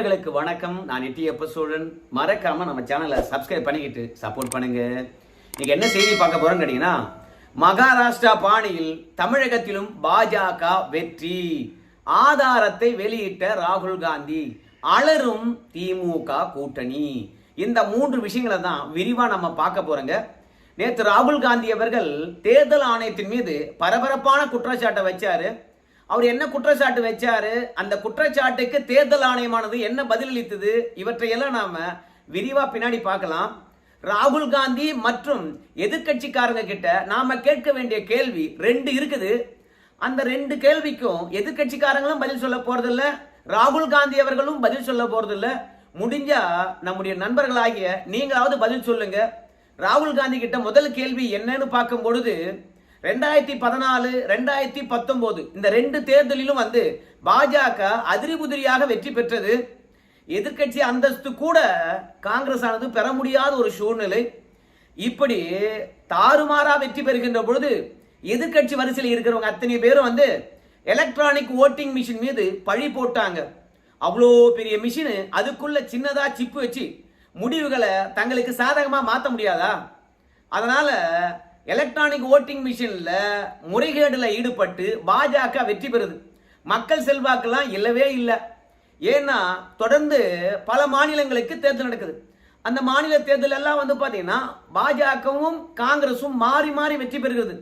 நண்பர்களுக்கு வணக்கம். நான் எட்டியப்ப சோழன். மறக்காம நம்ம சேனலை சப்ஸ்கிரைப் பண்ணிக்கிட்டு சப்போர்ட் பண்ணுங்க. இன்னைக்கு என்ன செய்தி பார்க்க போறோம்னு கேட்டீங்கன்னா மகாராஷ்டிரா பாணியில் தமிழகத்திலும் பாஜக வெற்றி. ஆதாரத்தை வெளியிட்ட ராகுல் காந்தி அலரும் திமுக கூட்டணி. இந்த மூன்று விஷயங்களை தான் விரிவா நம்ம பார்க்க போறோங்க. நேற்று ராகுல் காந்தி அவர்கள் தேர்தல் ஆணையத்தின் மீது பரபரப்பான குற்றச்சாட்டை வச்சாரு. அவர் என்ன குற்றச்சாட்டு வச்சாரு? அந்த குற்றச்சாட்டுக்கு தேர்தல் ஆணையமானது என்ன பதிலளித்தது? இவற்றையெல்லாம் நாம விரிவா பின்னாடி பார்க்கலாம். ராகுல் காந்தி மற்றும் எதிர்கட்சிக்காரங்க கிட்ட நாம கேட்க வேண்டிய கேள்வி ரெண்டு இருக்குது. அந்த ரெண்டு கேள்விக்கும் எதிர்க்கட்சிக்காரங்களும் பதில் சொல்ல போறதில்ல. ராகுல் காந்தி அவர்களும் பதில் சொல்ல போறதில்ல. முடிஞ்சா நம்முடைய நண்பர்களாகிய நீங்களாவது பதில் சொல்லுங்க. ராகுல் காந்தி கிட்ட முதல் கேள்வி என்னன்னு பார்க்கும் பொழுது ரெண்டாயிரத்தி பதினாலு ரெண்டாயிரத்தி பத்தொன்பது இந்த ரெண்டு தேர்தலிலும் வந்து பாஜக அதிரிபுதிரியாக வெற்றி பெற்றது. எதிர்க்கட்சி அந்தஸ்து கூட காங்கிரஸ் ஆனது பெற முடியாத ஒரு சூழ்நிலை. இப்படி தாறுமாறா வெற்றி பெறுகின்ற பொழுது எதிர்க்கட்சி வரிசையில் இருக்கிறவங்க அத்தனை பேரும் வந்து எலக்ட்ரானிக் ஓட்டிங் மிஷின் மீது பழி போட்டாங்க. அவ்வளோ பெரிய மிஷின் அதுக்குள்ள சின்னதா சிப்பு வச்சு முடிவுகளை தங்களுக்கு சாதகமாக மாற்ற முடியாதா? அதனால எலக்ட்ரானிக் ஓட்டிங் மிஷினில் முறைகேடில் ஈடுபட்டு பாஜக வெற்றி பெறுது. மக்கள் செல்வாக்கெல்லாம் இல்லவே இல்லை. ஏன்னா தொடர்ந்து பல மாநிலங்களுக்கு தேர்தல் நடக்குது. அந்த மாநில தேர்தல் எல்லாம் வந்து பார்த்தீங்கன்னா பாஜகவும் காங்கிரஸும் மாறி மாறி வெற்றி பெறுகிறது.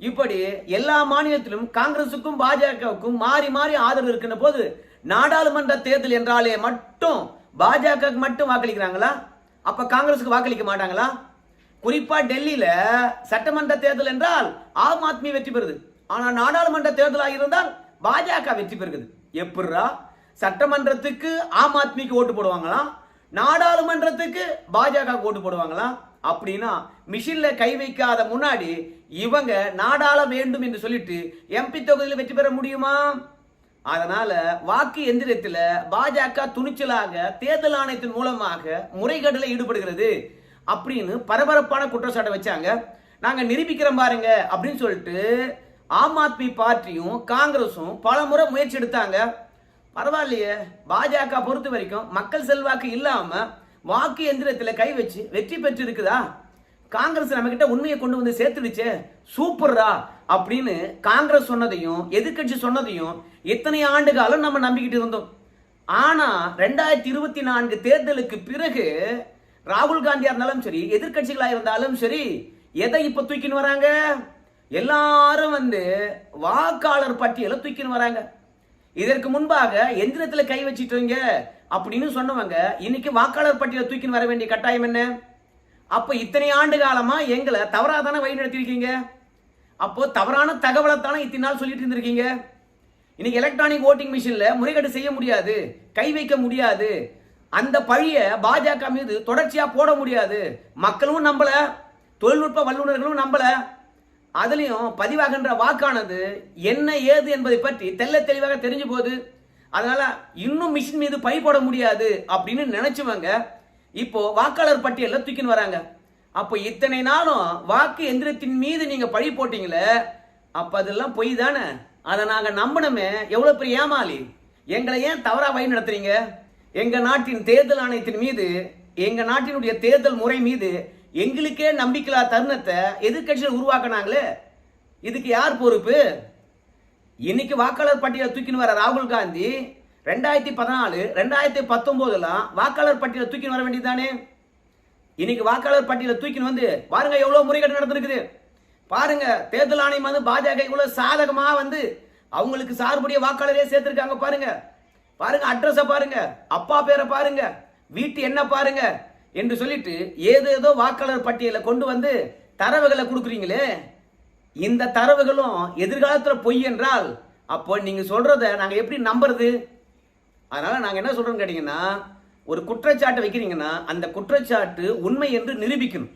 இப்படி எல்லா மாநிலத்திலும் காங்கிரசுக்கும் பாஜகவுக்கும் மாறி மாறி ஆதரவு இருக்கின்ற போது நாடாளுமன்ற தேர்தல் என்றாலே மட்டும் பாஜக மட்டும் வாக்களிக்கிறாங்களா? அப்ப காங்கிரஸுக்கு வாக்களிக்க மாட்டாங்களா? குறிப்பா டெல்லியில சட்டமன்ற தேர்தல் என்றால் ஆம் ஆத்மி வெற்றி பெறுது. ஆனால் நாடாளுமன்ற தேர்தலாக இருந்தால் பாஜக வெற்றி பெறுகிறது. எப்படிரா? சட்டமன்றத்துக்கு ஆம் ஆத்மிக்கு ஓட்டு போடுவாங்களா? நாடாளுமன்றத்துக்கு பாஜக ஓட்டு போடுவாங்களா? அப்படின்னா மிஷின்ல கை வைக்காத முன்னாடி இவங்க நாடாள வேண்டும் என்று சொல்லிட்டு எம்பி தொகுதியில் வெற்றி பெற முடியுமா? அதனால வாக்கு எந்திரத்தில் பாஜக துணிச்சலாக தேர்தல் ஆணையத்தின் மூலமாக முறைகேடுல ஈடுபடுகிறது. அப்படின்னு பரபரப்பான குற்றச்சாட்டை வச்சாங்க. நாங்கள் நிரூபிக்கிறோம் பாருங்க அப்படின்னு சொல்லிட்டு ஆம் ஆத்மி பார்ட்டியும் காங்கிரஸும் பல முறை முயற்சி எடுத்தாங்க. பரவாயில்லையே பாஜக பொறுத்த வரைக்கும் மக்கள் செல்வாக்கு இல்லாம வாக்கு எந்திரத்தில் கை வச்சு வெற்றி பெற்று இருக்குதா காங்கிரஸ் நம்ம கிட்ட உண்மையை கொண்டு வந்து சேர்த்துடுச்சே சூப்பர்ரா அப்படின்னு காங்கிரஸ் சொன்னதையும் எதிர்க்கட்சி சொன்னதையும் இத்தனை ஆண்டு காலம் நம்ம நம்பிக்கிட்டு இருந்தோம். ஆனா ரெண்டாயிரத்தி இருபத்தி நான்கு தேர்தலுக்கு பிறகு ராகுல் காந்தியா இருந்தாலும் சரி எதிர்க்கட்சிகளா இருந்தாலும் சரி எதை இப்ப தூக்கின்னு வராங்க? எல்லாரும் வந்து வாக்காளர் பட்டியலை தூக்கின்னு வராங்க. இதற்கு முன்பாக எந்திரத்துல கை வச்சிட்டீங்க அப்படின்னு சொன்னவங்க இன்னைக்கு வாக்காளர் பட்டியலை தூக்கின்னு வர வேண்டிய கட்டாயம் என்ன? அப்ப இத்தனை ஆண்டு காலமா எங்களை தவறாதானே வழி நடத்திருக்கீங்க அப்போ தவறான தகவலை தானே இத்தனை நாள் சொல்லிட்டு இருந்திருக்கீங்க? இன்னைக்கு எலக்ட்ரானிக் ஓட்டிங் மிஷின்ல முறைகேடு செய்ய முடியாது கை வைக்க முடியாது அந்த பழிய பாஜக மீது தொடர்ச்சியா போட முடியாது. மக்களும் நம்பல தொழில்நுட்ப வல்லுநர்களும் நம்பல. அதுலயும் பதிவாகின்ற வாக்கானது என்ன ஏது என்பதை பற்றி தெல்ல தெளிவாக தெரிஞ்சு போகுது. அதனால இன்னும் மிஷின் மீது பழி போட முடியாது அப்படின்னு நினைச்சவங்க இப்போ வாக்காளர் பட்டியலில் தூக்கின்னு வராங்க. அப்போ இத்தனை நாளும் வாக்கு எந்திரத்தின் மீது நீங்க பழி போட்டீங்களே அப்ப அதெல்லாம் பொய் தானே? அதை நாங்க நம்பணுமே எவ்வளவு பெரிய ஏமாளி? எங்களை ஏன் தவறா வழி நடத்துறீங்க? எங்க நாட்டின் தேர்தல் ஆணையத்தின் மீது எங்க நாட்டினுடைய தேர்தல் முறை மீது எங்களுக்கே நம்பிக்கையில்லா தருணத்தை எதிர்கட்சியில் உருவாக்குனாங்களே? இதுக்கு யார் பொறுப்பு? இன்னைக்கு வாக்காளர் பட்டியலை தூக்கின்னு வர ராகுல் காந்தி ரெண்டாயிரத்தி பதினாலு ரெண்டாயிரத்தி பத்தொம்போதெல்லாம் வாக்காளர் பட்டியலை தூக்கின்னு வர வேண்டியதானே இன்னைக்கு வாக்காளர் பட்டியலை தூக்கின்னு வந்து பாருங்க எவ்வளோ முறைகேடு நடந்திருக்குது. பாருங்க தேர்தல் ஆணையம் வந்து பாஜக இவ்வளோ சாதகமாக வந்து அவங்களுக்கு சார்புடைய வாக்காளரே சேர்த்திருக்காங்க பாருங்க. பாருங்க அட்ரஸை பாருங்க அப்பா பேரை பாருங்க வீட்டு என்ன பாருங்க என்று சொல்லிட்டு ஏதேதோ வாக்காளர் பட்டியலை கொண்டு வந்து தரவுகளை கொடுக்குறீங்களே இந்த தரவுகளும் எதிர்காலத்தில் பொய் என்றால் அப்போ நீங்கள் சொல்கிறத நாங்கள் எப்படி நம்புறது? அதனால் நாங்கள் என்ன சொல்கிறோம்னு கேட்டிங்கன்னா ஒரு குற்றச்சாட்டை வைக்கிறீங்கன்னா அந்த குற்றச்சாட்டு உண்மை என்று நிரூபிக்கணும்.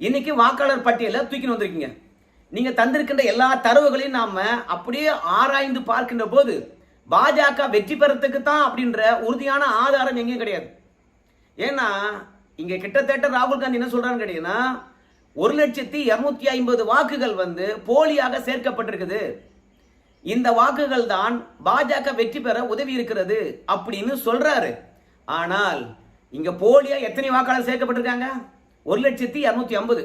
இன்னைக்கு வாக்காளர் பட்டியலை தூக்கின்னு வந்திருக்கீங்க. நீங்கள் தந்திருக்கின்ற எல்லா தரவுகளையும் நாம் அப்படியே ஆராய்ந்து பார்க்கின்ற போது பாஜக வெற்றி பெறத்துக்கு தான் அப்படின்ற உறுதியான ஆதாரம் எங்கேயும் கிடையாது. ஏன்னா இங்க கிட்டத்தட்ட ராகுல் காந்தி என்ன சொல்கிறான்னு கேட்டீங்கன்னா ஒரு லட்சத்தி இருநூத்தி ஐம்பது வாக்குகள் வந்து போலியாக சேர்க்கப்பட்டிருக்குது. இந்த வாக்குகள் தான் பாஜக வெற்றி பெற உதவி இருக்கிறது அப்படின்னு சொல்றாரு. ஆனால் இங்க போலியா எத்தனை வாக்காளர் சேர்க்கப்பட்டிருக்காங்க? ஒரு லட்சத்தி இரநூத்தி ஐம்பது.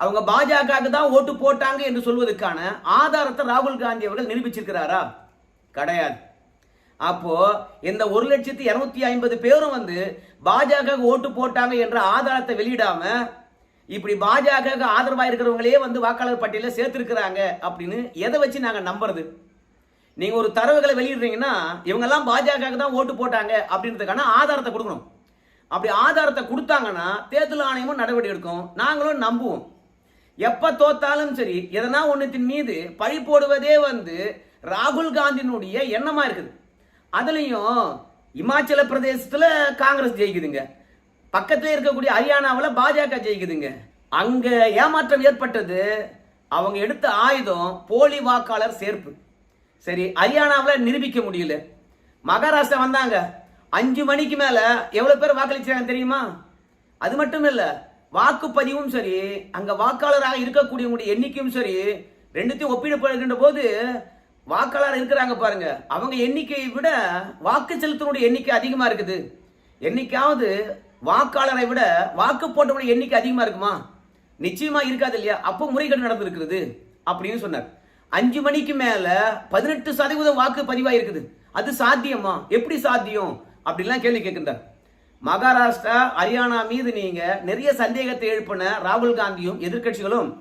அவங்க பாஜகவுக்கு தான் ஓட்டு போட்டாங்க என்று சொல்வதற்கான ஆதாரத்தை ராகுல் காந்தி அவர்கள் நிரூபிச்சிருக்கிறாரா? கிடையாது. அப்போ இந்த ஒரு லட்சத்தி இருநூத்தி ஐம்பது பேரும் வந்து பாஜக ஓட்டு போட்டாங்க என்ற ஆதாரத்தை வெளியிடாம இப்படி பாஜக ஆதரவாக இருக்கிறவங்களே வந்து வாக்காளர் பட்டியலில் சேர்த்துருக்கிறாங்க அப்படின்னு எதை வச்சு நாங்கள் நம்புறது? நீங்க ஒரு தரவுகளை வெளியிடுறீங்கன்னா இவங்கெல்லாம் பாஜக தான் ஓட்டு போட்டாங்க அப்படின்றதுக்கான ஆதாரத்தை கொடுக்கணும். அப்படி ஆதாரத்தை கொடுத்தாங்கன்னா தேர்தல் ஆணையமும் நடவடிக்கை எடுக்கும். நாங்களும் நம்புவோம். எப்ப தோத்தாலும் சரி எதனா ஒன்றுத்தின் மீது பழி போடுவதே வந்து ராகுல் காந்தியினுடைய எண்ணமா இருக்குது. அதுலேயும் இமாச்சல பிரதேசத்தில் காங்கிரஸ் ஜெயிக்குதுங்க. பக்கத்தில் இருக்கக்கூடிய ஹரியானாவில் பாஜக ஜெயிக்குதுங்க. அங்கே ஏமாற்றம் ஏற்பட்டது. அவங்க எடுத்த ஆயுதம் போலி வாக்காளர் சேர்ப்பு. சரி ஹரியானாவில் நிரூபிக்க முடியல. மகாராஷ்டிரா வந்தாங்க. அஞ்சு மணிக்கு மேலே எவ்வளோ பேர் வாக்களிச்சாங்க தெரியுமா? அது மட்டும் இல்லை வாக்குப்பதிவும் சரி அங்கே வாக்காளராக இருக்கக்கூடியவங்களுடைய எண்ணிக்கையும் சரி ரெண்டுத்தையும் ஒப்பிடப்படுகின்ற போது வாக்காளர் இருக்கிறாங்க பாருங்க. அவங்க எண்ணிக்கையை விட வாக்கு செலுத்தினுடைய எண்ணிக்கை அதிகமா இருக்குது. என்னைக்காவது வாக்காளரை விட வாக்கு போட்டவங்களுடைய எண்ணிக்கை அதிகமா இருக்குமா? நிச்சயமா இருக்காது இல்லையா? அப்போ முறைகேடு நடந்திருக்கிறது அப்படின்னு சொன்னார். அஞ்சு மணிக்கு மேல பதினெட்டு சதவீதம் வாக்கு பதிவாயிருக்குது. அது சாத்தியமா? எப்படி சாத்தியம்? அப்படின்லாம் கேள்வி கேட்கின்றார். மகாராஷ்டிரா ஹரியானா மீது நீங்க நிறைய சந்தேகத்தை எழுப்பின ராகுல் காந்தியும் எதிர்க்கட்சிகளும்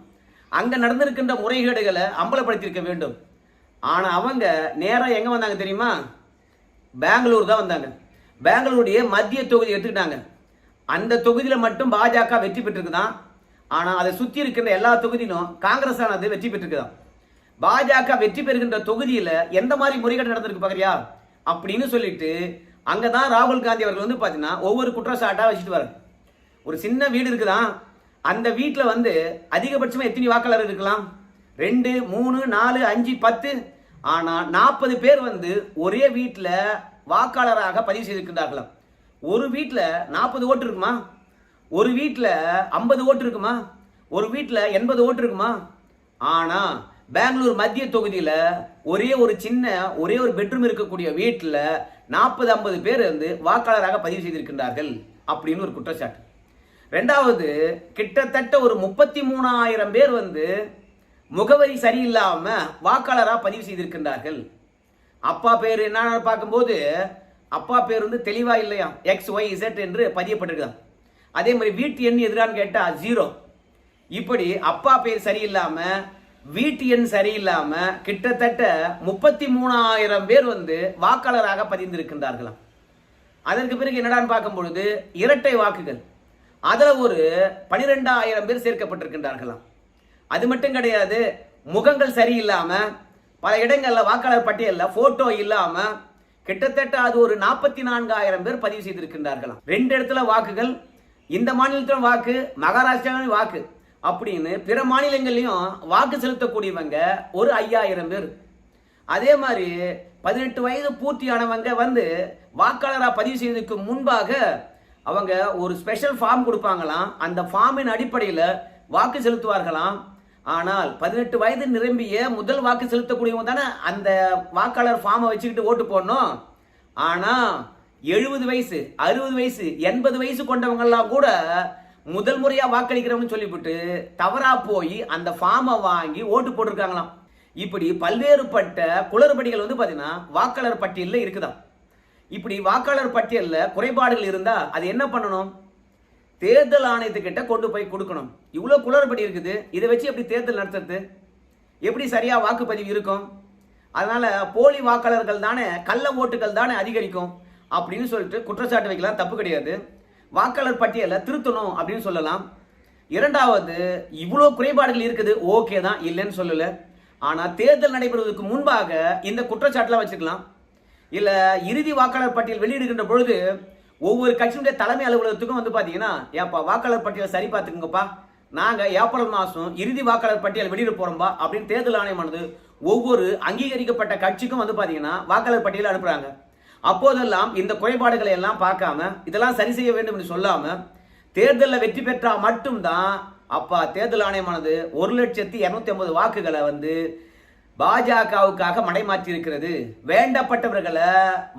அங்க நடந்திருக்கின்ற முறைகேடுகளை அம்பலப்படுத்தியிருக்க வேண்டும். ஆனால் அவங்க நேராக எங்கே வந்தாங்க தெரியுமா? பெங்களூர் தான் வந்தாங்க. பெங்களூருடைய மத்திய தொகுதி எடுத்துக்கிட்டாங்க. அந்த தொகுதியில் மட்டும் பாஜக வெற்றி பெற்றிருக்குதான். ஆனால் அதை சுற்றி இருக்கின்ற எல்லா தொகுதியிலும் காங்கிரஸ் ஆனது வெற்றி பெற்றிருக்குதான். பாஜக வெற்றி பெறுகின்ற தொகுதியில் எந்த மாதிரி முறைகேடு நடந்திருக்கு பார்க்குறியா அப்படின்னு சொல்லிட்டு அங்கதான் ராகுல் காந்தி அவர்கள் வந்து பார்த்தீங்கன்னா ஒவ்வொரு குற்றச்சாட்டாக வச்சுட்டு வர ஒரு சின்ன வீடு இருக்குதான். அந்த வீட்டில் வந்து அதிகபட்சமாக எத்தனை வாக்காளர் இருக்கலாம்? ரெண்டு மூணு நாலு அஞ்சு பத்து. ஆனால் நாற்பது பேர் வந்து ஒரே வீட்டில் வாக்காளராக பதிவு செய்திருக்கின்றார்களாம். ஒரு வீட்டில் நாற்பது ஓட்டு இருக்குமா? ஒரு வீட்டில் ஐம்பது ஓட்டு இருக்குமா? ஒரு வீட்டில் எண்பது ஓட்டு இருக்குமா? ஆனால் பெங்களூர் மத்திய தொகுதியில் ஒரே ஒரு சின்ன ஒரே ஒரு பெட்ரூம் இருக்கக்கூடிய வீட்டில் நாற்பது ஐம்பது பேர் வந்து வாக்காளராக பதிவு செய்திருக்கின்றார்கள் அப்படின்னு ஒரு குற்றச்சாட்டு. ரெண்டாவது கிட்டத்தட்ட ஒரு முப்பத்தி மூணாயிரம் பேர் வந்து முகவரி சரியில்லாம வாக்காளராக பதிவு செய்திருக்கின்றார்கள். அப்பா பேர் என்ன பார்க்கும்போது அப்பா பேர் வந்து தெளிவா இல்லையா? எக்ஸ் ஒய் இசட் என்று பதியப்பட்டிருக்குதான். அதே மாதிரி வீட்டு எண் எதிரான்னு கேட்டா ஜீரோ இப்படி அப்பா பேர் சரியில்லாம வீட்டு எண் சரியில்லாம கிட்டத்தட்ட முப்பத்தி மூணாயிரம் பேர் வந்து வாக்காளராக பதிந்திருக்கின்றார்களாம். அதற்கு பிறகு என்னடான்னு பார்க்கும் பொழுது இரட்டை வாக்குகள். அதில் ஒரு பனிரெண்டாயிரம் பேர் சேர்க்கப்பட்டிருக்கின்றார்களாம். அது மட்டும் கிடையாது முகங்கள் சரியில்லாமல் பல இடங்களில் வாக்காளர் பட்டியலில் ஃபோட்டோ இல்லாமல் கிட்டத்தட்ட அது ஒரு நாற்பத்தி நான்காயிரம் பேர் பதிவு செய்திருக்கின்றார்களாம். ரெண்டு இடத்துல வாக்குகள் இந்த மாநிலத்திலும் வாக்கு மகாராஷ்டிராவிலும் வாக்கு அப்படின்னு பிற மாநிலங்கள்லையும் வாக்கு செலுத்தக்கூடியவங்க ஒரு ஐயாயிரம் பேர். அதே மாதிரி பதினெட்டு வயது பூர்த்தியானவங்க வந்து வாக்காளராக பதிவு செய்வதற்கு முன்பாக அவங்க ஒரு ஸ்பெஷல் ஃபார்ம் கொடுப்பாங்களாம். அந்த ஃபார்மின் அடிப்படையில் வாக்கு செலுத்துவார்களாம். ஆனால் பதினெட்டு வயது நிரம்பிய முதல் வாக்கு செலுத்தக்கூடியவங்க தானே அந்த வாக்காளர் ஃபார்மை வச்சுக்கிட்டு ஓட்டு போடணும். ஆனா எழுபது வயசு அறுபது வயசு எண்பது வயசு கொண்டவங்கெல்லாம் கூட முதல் முறையா வாக்களிக்கிறவங்க சொல்லிவிட்டு தவறா போய் அந்த ஃபார்மை வாங்கி ஓட்டு போட்டிருக்காங்களாம். இப்படி பல்வேறுபட்ட குளறுபடிகள் வந்து பார்த்தீங்கன்னா வாக்காளர் பட்டியலில் இருக்குதாம். இப்படி வாக்காளர் பட்டியலில் குறைபாடுகள் இருந்தால் அது என்ன பண்ணணும்? தேர்தல் ஆணையத்துக்கிட்ட கொண்டு போய் கொடுக்கணும். இவ்வளோ குளறுபடி இருக்குது. இதை வச்சு எப்படி தேர்தல் நடத்துறது? எப்படி சரியாக வாக்குப்பதிவு இருக்கும்? அதனால் போலி வாக்காளர்கள் தானே கள்ள ஓட்டுகள் தானே அதிகரிக்கும் அப்படின்னு சொல்லிட்டு குற்றச்சாட்டு வைக்கலாம். தப்பு கிடையாது. வாக்காளர் பட்டியலை திருத்தணும் அப்படின்னு சொல்லலாம். இரண்டாவது இவ்வளோ குறைபாடுகள் இருக்குது. ஓகே தான் இல்லைன்னு சொல்லலை. ஆனால் தேர்தல் நடைபெறுவதற்கு முன்பாக இந்த குற்றச்சாட்டுலாம் வச்சுக்கலாம். இல்லை இறுதி வாக்காளர் பட்டியல் வெளியிடுகின்ற பொழுது ஒவ்வொரு கட்சியினுடைய தலைமை அலுவலகத்துக்கும் வந்து பார்த்தீங்கன்னா ஏப்பா வாக்காளர் பட்டியலை சரி பார்த்துக்குங்கப்பா. நாங்கள் ஏப்ரல் மாதம் இறுதி வாக்காளர் பட்டியல் வெளியிட போகிறோம்பா அப்படின்னு தேர்தல் ஆணையமானது ஒவ்வொரு அங்கீகரிக்கப்பட்ட கட்சிக்கும் வந்து பார்த்தீங்கன்னா வாக்காளர் பட்டியல் அனுப்புகிறாங்க அப்போதெல்லாம் இந்த குறைபாடுகளை எல்லாம் பார்க்காம இதெல்லாம் சரி செய்ய வேண்டும் என்று சொல்லாமல் தேர்தலில் வெற்றி பெற்றால் மட்டும்தான் அப்பா தேர்தல் ஆணையமானது ஒரு லட்சத்தி இரநூத்தி ஐம்பது வாக்குகளை வந்து பாஜகவுக்காக மடைமாற்றி இருக்கிறது வேண்டப்பட்டவர்களை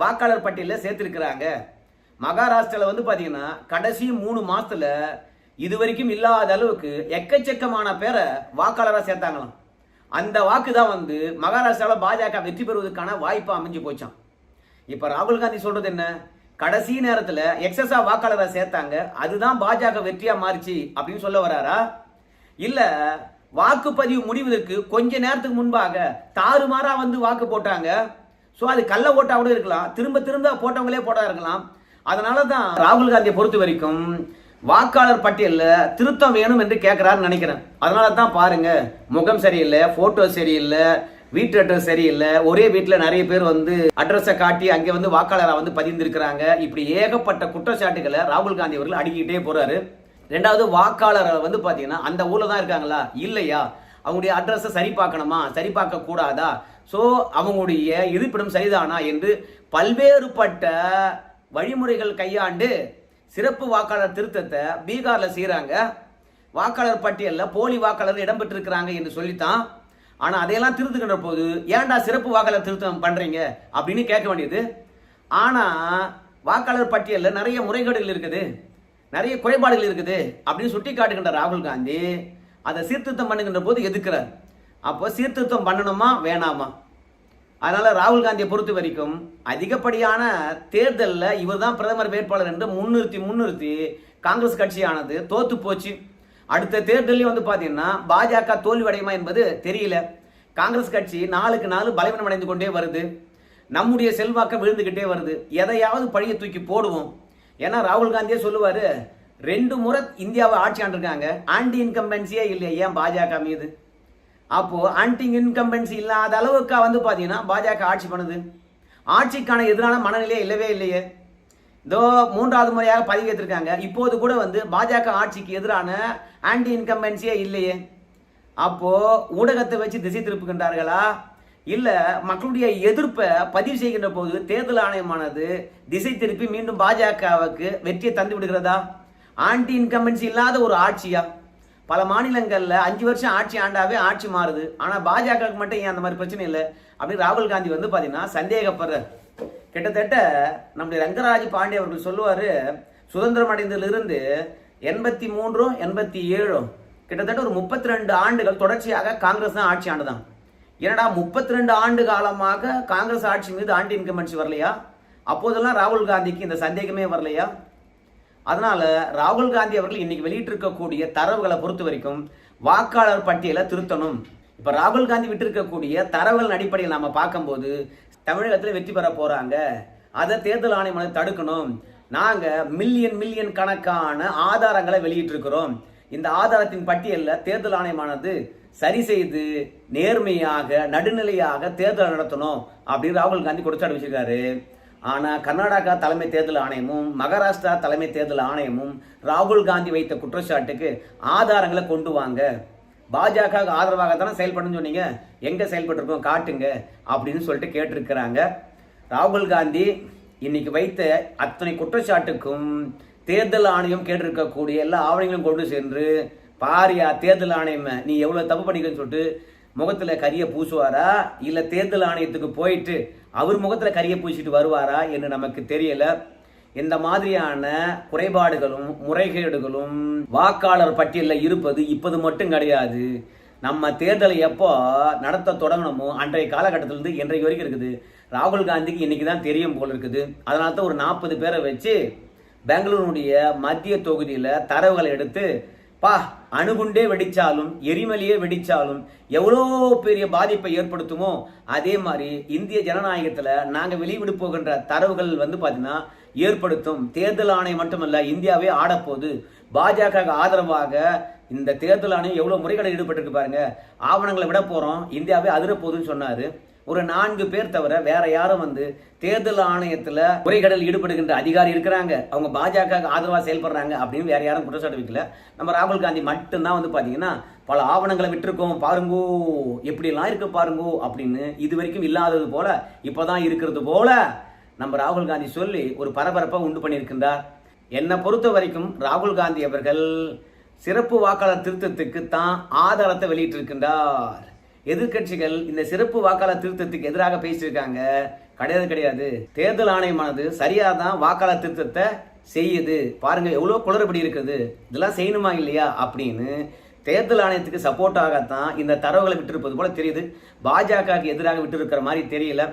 வாக்காளர் பட்டியலில் சேர்த்திருக்கிறாங்க. மகாராஷ்டிராவில் வந்து பார்த்தீங்கன்னா கடைசி மூணு மாதத்தில் இது வரைக்கும் இல்லாத அளவுக்கு எக்கச்சக்கமான பேரை வாக்காளராக சேர்த்தாங்களாம். அந்த வாக்கு தான் வந்து மகாராஷ்டிராவில் பாஜக வெற்றி பெறுவதற்கான வாய்ப்பு அமைஞ்சு போச்சான் இப்போ ராகுல் காந்தி சொல்கிறது என்ன? கடைசி நேரத்தில் எக்ஸஸாக வாக்காளரை சேர்த்தாங்க அதுதான் பாஜக வெற்றியாக மாறிச்சு அப்படின்னு சொல்ல வராரா? இல்லை வாக்குப்பதிவு முடிவதற்கு கொஞ்ச நேரத்துக்கு முன்பாக தாறுமாறாக வந்து வாக்கு போட்டாங்க. ஸோ அது கள்ள ஓட்டாக கூட இருக்கலாம். திரும்ப திரும்ப போட்டவங்களே போட்டா இருக்கலாம். அதனால தான் ராகுல் காந்தியை பொறுத்த வரைக்கும் வாக்காளர் பட்டியலில் திருத்தம் வேணும் என்று கேட்குறாருன்னு நினைக்கிறேன். அதனால தான் பாருங்க முகம் சரியில்லை போட்டோ சரியில்லை வீட்டு அட்ரஸ் சரியில்லை ஒரே வீட்டில் நிறைய பேர் வந்து அட்ரஸை காட்டி அங்கே வந்து வாக்காளராக வந்து பதிந்திருக்கிறாங்க. இப்படி ஏகப்பட்ட குற்றச்சாட்டுகளை ராகுல் காந்தி அவர்கள் அடுக்கிட்டே போறாரு. ரெண்டாவது வாக்காளர் வந்து பார்த்தீங்கன்னா அந்த ஊரில் தான் இருக்காங்களா? இல்லையா? அவங்களுடைய அட்ரஸை சரி பார்க்கணுமா சரி பார்க்க கூடாதா? ஸோ அவங்களுடைய இருப்பிடம் சரிதானா? என்று பல்வேறுபட்ட வழிமுறைகள் கையாண்டு சிறப்பு வாக்காளர் திருத்தத்தை பீகாரில் செய்கிறாங்க வாக்காளர் பட்டியலில் போலி வாக்காளர் இடம்பெற்றிருக்கிறாங்க என்று சொல்லித்தான். ஆனால் அதையெல்லாம் திருத்துக்கின்ற போது ஏன்டா சிறப்பு வாக்காளர் திருத்தம் பண்ணுறீங்க அப்படின்னு கேட்க வேண்டியது. ஆனால் வாக்காளர் பட்டியலில் நிறைய முறைகேடுகள் இருக்குது. நிறைய குறைபாடுகள் இருக்குது அப்படின்னு சுட்டி காட்டுகின்ற ராகுல் காந்தி அதை சீர்திருத்தம் பண்ணுகின்ற போது எதுக்குறார்? அப்போ சீர்திருத்தம் பண்ணணுமா வேணாமா? அதனால் ராகுல் காந்தியை பொறுத்த வரைக்கும் அதிகப்படியான தேர்தலில் இவர் தான் பிரதமர் வேட்பாளர் என்று முன்னிறுத்தி முன்னிறுத்தி காங்கிரஸ் கட்சியானது தோத்து போச்சு. அடுத்த தேர்தலையும் வந்து பார்த்தீங்கன்னா பாஜக தோல்வியடையுமா என்பது தெரியல. காங்கிரஸ் கட்சி நாளுக்கு நாள் பலவீனம் அடைந்து கொண்டே வருது. நம்முடைய செல்வாக்கம் விழுந்துக்கிட்டே வருது. எதையாவது பழிய தூக்கி போடுவோம். ஏன்னா ராகுல் காந்தியே சொல்லுவார் ரெண்டு முறை இந்தியாவை ஆட்சி ஆண்டிருக்காங்க. ஆன்டி இன்கம்பன்சியே இல்லை ஏன் பாஜக மீது? அப்போ ஆன்டி இன்கம்பன்சி இல்லாத அளவுக்கு வந்து பார்த்தீங்கன்னா பாஜக ஆட்சி பண்ணுது. ஆட்சிக்கான எதிரான மனநிலையே இல்லவே இல்லையே. இதோ மூன்றாவது முறையாக பதிவேற்றிருக்காங்க. இப்போது கூட வந்து பாஜக ஆட்சிக்கு எதிரான ஆன்டி இன்கம்பன்சியே இல்லையே. அப்போ ஊடகத்தை வச்சு திசை திருப்புகின்றார்களா? இல்லை மக்களுடைய எதிர்ப்பை பதிவு செய்கின்ற போது தேர்தல் ஆணையமானது திசை திருப்பி மீண்டும் பாஜகவுக்கு வெற்றியை தந்து விடுகிறதா ஆன்டி இன்கம்பன்சி இல்லாத ஒரு ஆட்சியா? பல மாநிலங்களில் அஞ்சு வருஷம் ஆட்சி ஆண்டாவே ஆட்சி மாறுது. ஆனால் பாஜகவுக்கு மட்டும் ஏன் அந்த மாதிரி பிரச்சனை இல்லை? அப்படின்னு ராகுல் காந்தி வந்து பார்த்தீங்கன்னா சந்தேகப்படுறார். கிட்டத்தட்ட நம்முடைய ரங்கராஜ் பாண்டே அவர்கள் சொல்லுவார் சுதந்திரம் அடைந்ததிலிருந்து எண்பத்தி மூன்றும் எண்பத்தி ஏழும் கிட்டத்தட்ட ஒரு முப்பத்தி ரெண்டு ஆண்டுகள் தொடர்ச்சியாக காங்கிரஸ் தான் ஆட்சி ஆண்டுதான் ஏன்னா முப்பத்தி ரெண்டு ஆண்டு காலமாக காங்கிரஸ் ஆட்சி மீது ஆண்டி இன்கம்பன்சி வரலையா? அப்போதெல்லாம் ராகுல் காந்திக்கு இந்த சந்தேகமே வரலையா? அதனால ராகுல் காந்தி அவர்கள் இன்னைக்கு வெளியிட்டிருக்கக்கூடிய தரவுகளை பொறுத்த வரைக்கும் வாக்காளர் பட்டியலை திருத்தணும். இப்போ ராகுல் காந்தி விட்டிருக்கக்கூடிய தரவுகளின் அடிப்படையில் நாம பார்க்கும்போது தமிழகத்தில் வெற்றி பெற போறாங்க. அதை தேர்தல் ஆணையம் தடுக்கணும். நாங்க மில்லியன் மில்லியன் கணக்கான ஆதாரங்களை வெளியிட்டிருக்கிறோம். இந்த ஆதாரத்தின் பட்டியலில் தேர்தல் ஆணையமானது சரி செய்து நேர்மையாக நடுநிலையாக தேர்தல் நடத்தணும் அப்படின்னு ராகுல் காந்தி கொடுத்து அனுப்பிச்சிருக்காரு. ஆனால் கர்நாடகா தலைமை தேர்தல் ஆணையமும் மகாராஷ்டிரா தலைமை தேர்தல் ஆணையமும் ராகுல் காந்தி வைத்த குற்றச்சாட்டுக்கு ஆதாரங்களை கொண்டு வாங்க. பாஜக ஆதரவாக தானே செயல்படணும்னு சொன்னீங்க. எங்கே செயல்பட்டுருக்கோம்? காட்டுங்க அப்படின்னு சொல்லிட்டு கேட்டிருக்கிறாங்க. ராகுல் காந்தி இன்னைக்கு வைத்த அத்தனை குற்றச்சாட்டுக்கும் தேர்தல் ஆணையம் கேட்டிருக்கக்கூடிய எல்லா ஆவணங்களும் கொண்டு சென்று பாரியா தேர்தல் ஆணையம் நீ எவ்வளோ தப்பு பண்ணிக்கன்னு சொல்லிட்டு முகத்தில் கரியை பூசுவாரா? இல்லை தேர்தல் ஆணையத்துக்கு போயிட்டு அவர் முகத்தில் கரியை பூசிட்டு வருவாரா என்று நமக்கு தெரியல. இந்த மாதிரியான குறைபாடுகளும் முறைகேடுகளும் வாக்காளர் பட்டியலில் இருப்பது இப்போது மட்டும் கிடையாது. நம்ம தேர்தலை எப்போ நடத்த தொடங்கணுமோ அன்றைய காலகட்டத்திலிருந்து இன்றைக்கு வரைக்கும் இருக்குது. ராகுல் காந்திக்கு இன்னைக்கு தான் தெரியும் போல் இருக்குது. அதனால தான் ஒரு நாற்பது பேரை வச்சு பெங்களூருடைய மத்திய தொகுதியில் தரவுகளை எடுத்து பா அணுகுண்டே வெடிச்சாலும் எரிமலையே வெடிச்சாலும் எவ்வளோ பெரிய பாதிப்பை ஏற்படுத்துமோ அதே மாதிரி இந்திய ஜனநாயகத்தில் நாங்கள் வெளிவிடு போகின்ற தரவுகள் வந்து பார்த்தீங்கன்னா ஏற்படுத்தும். தேர்தல் ஆணையம் மட்டுமல்ல இந்தியாவே ஆடப்போகுது. பாஜக ஆதரவாக இந்த தேர்தல் ஆணையம் எவ்வளோ முறைகளை ஈடுபட்டிருக்கு பாருங்க. ஆவணங்களை விட போகிறோம் இந்தியாவே அதிரப்போகுதுன்னு சொன்னார். ஒரு நான்கு பேர் தவிர வேற யாரும் வந்து தேர்தல் ஆணையத்தில் முறைகடல் ஈடுபடுகின்ற அதிகாரி இருக்கிறாங்க. அவங்க பாஜக ஆதரவாக செயல்படுறாங்க அப்படின்னு வேற யாரும் குற்றச்சாட்டு வைக்கல நம்ம ராகுல் காந்தி மட்டும்தான் வந்து பார்த்தீங்கன்னா பல ஆவணங்களை விட்டுருக்கோம் பாருங்கோ எப்படிலாம் இருக்கு பாருங்கோ அப்படின்னு இது வரைக்கும் இல்லாதது போல இப்போதான் இருக்கிறது போல நம்ம ராகுல் காந்தி சொல்லி ஒரு பரபரப்பை உண்டு பண்ணியிருக்கின்றார். என்னை பொறுத்த வரைக்கும் ராகுல் காந்தி அவர்கள் சிறப்பு வாக்காளர் திருத்தத்துக்கு தான் ஆதாரத்தை வெளியிட்டிருக்கின்றார். எதிர்க்கட்சிகள் இந்த சிறப்பு வாக்காளர் திருத்தத்துக்கு எதிராக பேசியிருக்காங்க. கிடையாது கிடையாது. தேர்தல் ஆணையமானது சரியாக தான் வாக்காளர் திருத்தத்தை செய்யுது. பாருங்க எவ்வளோ குளறுபடி இருக்குது. இதெல்லாம் செய்யணுமா இல்லையா அப்படின்னு தேர்தல் ஆணையத்துக்கு சப்போர்ட்டாகத்தான் இந்த தரவுகளை விட்டிருப்பது போல தெரியுது. பாஜகவுக்கு எதிராக விட்டு மாதிரி தெரியல.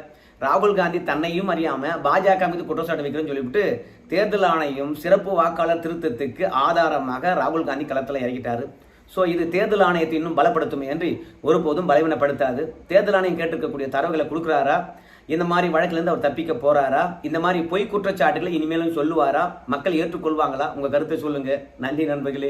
ராகுல் காந்தி தன்னையும் அறியாமல் பாஜக மீது குற்றச்சாட்டு வைக்கிறேன்னு சொல்லிவிட்டு தேர்தல் ஆணையம் சிறப்பு வாக்காளர் திருத்தத்துக்கு ஆதாரமாக ராகுல் காந்தி களத்தில் இறக்கிட்டாரு ஸோ இது தேர்தல் ஆணையத்தை இன்னும் பலப்படுத்துமே என்று ஒருபோதும் பலவீனப்படுத்தாது. தேர்தல் ஆணையம் கேட்டிருக்கக்கூடிய தரவுகளை கொடுக்குறாரா? இந்த மாதிரி வழக்கிலிருந்து அவர் தப்பிக்க போறாரா? இந்த மாதிரி பொய் குற்றச்சாட்டுகளை இனிமேலும் சொல்லுவாரா? மக்கள் ஏற்றுக்கொள்வாங்களா? உங்கள் கருத்தை சொல்லுங்க. நன்றி நண்பர்களே.